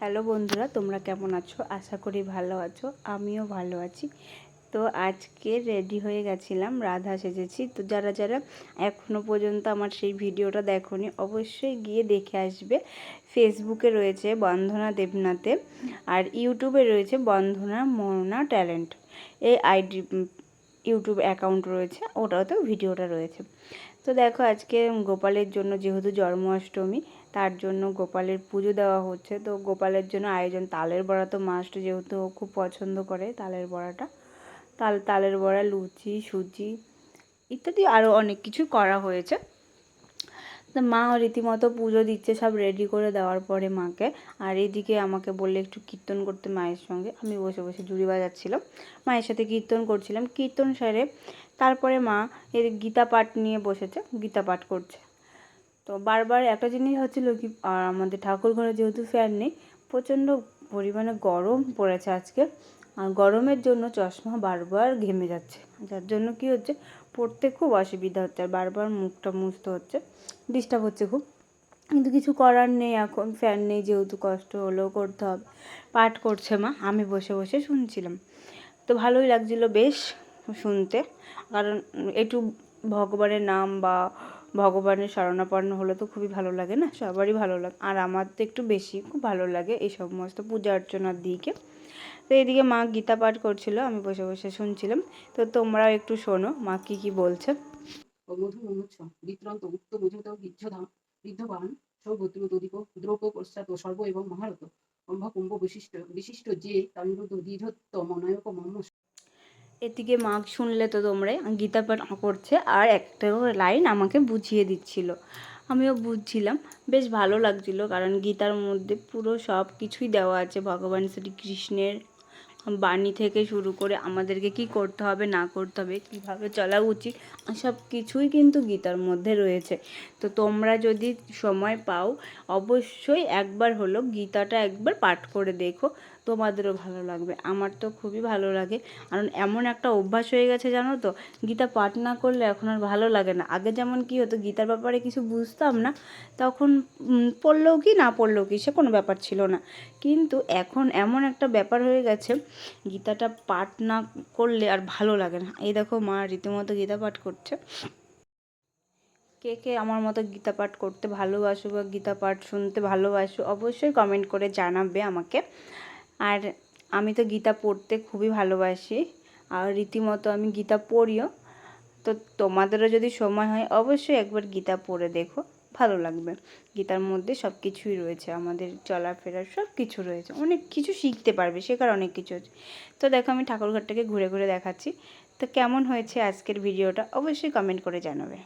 Hello বন্ধুরা, তোমরা কেমন আছো? আশা করি ভালো আছো, আমিও ভালো আছি। তো আজকে রেডি হয়ে গেছিলাম, রাধা সেজেছি। তো যারা যারা এখনও পর্যন্ত আমার সেই ভিডিওটা দেখোনি, অবশ্যই গিয়ে দেখে আসবে। ফেসবুকে রয়েছে বন্ধনা দেবনাথে আর ইউটিউবে রয়েছে বন্ধনা মোহনা ট্যালেন্ট। এই আইডি ইউটিউব অ্যাকাউন্ট রয়েছে, ওটাতেও ভিডিওটা রয়েছে। তো দেখো আজকে গোপালের জন্য যেহেতু জন্মাষ্টমী, তার জন্য গোপালের পুজো দেওয়া হচ্ছে। তো গোপালের জন্য আয়োজন, তালের বড়া তো মাস্ট যেহেতু খুব পছন্দ করে তালের বড়াটা। তাল, তালের বড়া, লুচি, সুজি ইত্যাদি আরও অনেক কিছু করা হয়েছে। তো মা রীতিমতো পুজো দিচ্ছে, সব রেডি করে দেওয়ার পরে মাকে। আর এদিকে আমাকে বললে একটু কীর্তন করতে মায়ের সঙ্গে। আমি বসে বসে জুড়ি বাজাচ্ছিলাম। মায়ের সাথে কীর্তন করছিলাম। কীর্তন সেরে তারপরে মা এর গীতা পাঠ নিয়ে বসেছে, গীতা পাঠ করছে। তো বারবার একটা জিনিস হচ্ছিল কি আর আমাদের ঠাকুর ঘরে যেহেতু ফ্যান নেই, প্রচণ্ড পরিমাণে গরম পড়েছে আজকে। আর গরমের জন্য চশমা বারবার ঘেমে যাচ্ছে। যার জন্য কি হচ্ছে? পড়তে খুব অসুবিধা হচ্ছে আর বারবার মুখটা মুছতে হচ্ছে। ডিস্টার্ব হচ্ছে খুব। কিন্তু কিছু করার নেই এখন। ফ্যান নেই যেহেতু কষ্ট হলেও করতে হবে। পাঠ করছে মা। আমি বসে বসে শুনছিলাম। তো ভালোই লাগছিল বেশ শুনতে। কারণ একটু ভগবানের নাম বা ভগবানের শরণাপন্ন হলে তো খুবই ভালো লাগে না? সবারই ভালো লাগে, আর আমার তো একটু বেশি খুব ভালো লাগে এই সমস্ত পূজা অর্চনার দিকে। তো এদিকে মা গীতা পাঠ করছিল, আমি বসে বসে শুনছিলাম। তো তোমরাও একটু শোনো, মা কি কি বলছে। দ্রৌপ সর্ব এবং মহারত কুম্ভ বিশিষ্ট বিশিষ্ট যে তান্ডুত দীর্ঘত্ব মনায়ক মম এদিকে মা শুনলে তো তোমরা, গীতা পাঠ করছে আর একটা লাইন আমাকে বুঝিয়ে দিচ্ছিল। আমিও বুঝছিলাম, বেশ ভালো লাগছিল কারণ গীতার মধ্যে পুরো সব কিছুই দেওয়া আছে, ভগবান শ্রীকৃষ্ণের বাণী থেকে শুরু করে আমাদেরকে কি করতে হবে, না করতে হবে, কীভাবে চলা উচিত সব কিছুই কিন্তু গীতার মধ্যে রয়েছে। তো তোমরা যদি সময় পাও, অবশ্যই একবার হলো গীতাটা একবার পাঠ করে দেখো, তোমাদেরও ভালো লাগবে। আমার তো খুবই ভালো লাগে। কারণ এমন একটা অভ্যাস হয়ে গেছে জানো তো, গীতা পাঠ না করলে এখন আর ভালো লাগে না। আগে যেমন কি হতো, গীতার ব্যাপারে কিছু বুঝতাম না, তখন পড়লেও কি না পড়লেও কি সে কোনো ব্যাপার ছিল না। কিন্তু এখন এমন একটা ব্যাপার হয়ে গেছে গীতাটা পাঠ না করলে আর ভালো লাগে না। এই দেখো মা রীতিমতো গীতা পাঠ করছে। কে কে আমার মতো গীতা পাঠ করতে ভালোবাসো বা গীতা পাঠ শুনতে ভালোবাসো, অবশ্যই কমেন্ট করে জানাবে আমাকে। আর আমি তো গীতা পড়তে খুবই ভালোবাসি। আর রীতিমতো আমি গীতা পড়িও। তো তোমাদেরও যদি সময় হয়, অবশ্যই একবার গীতা পড়ে দেখো। ভালো লাগবে। গীতার মধ্যে সব কিছুই রয়েছে, আমাদের চলাফেরার সব কিছু রয়েছে। অনেক কিছু শিখতে পারবে শেখার অনেক কিছু আছে তো দেখো, আমি ঠাকুরঘরটাকে ঘুরে ঘুরে দেখাচ্ছি। তো কেমন হয়েছে আজকের ভিডিওটা অবশ্যই কমেন্ট করে জানাবে।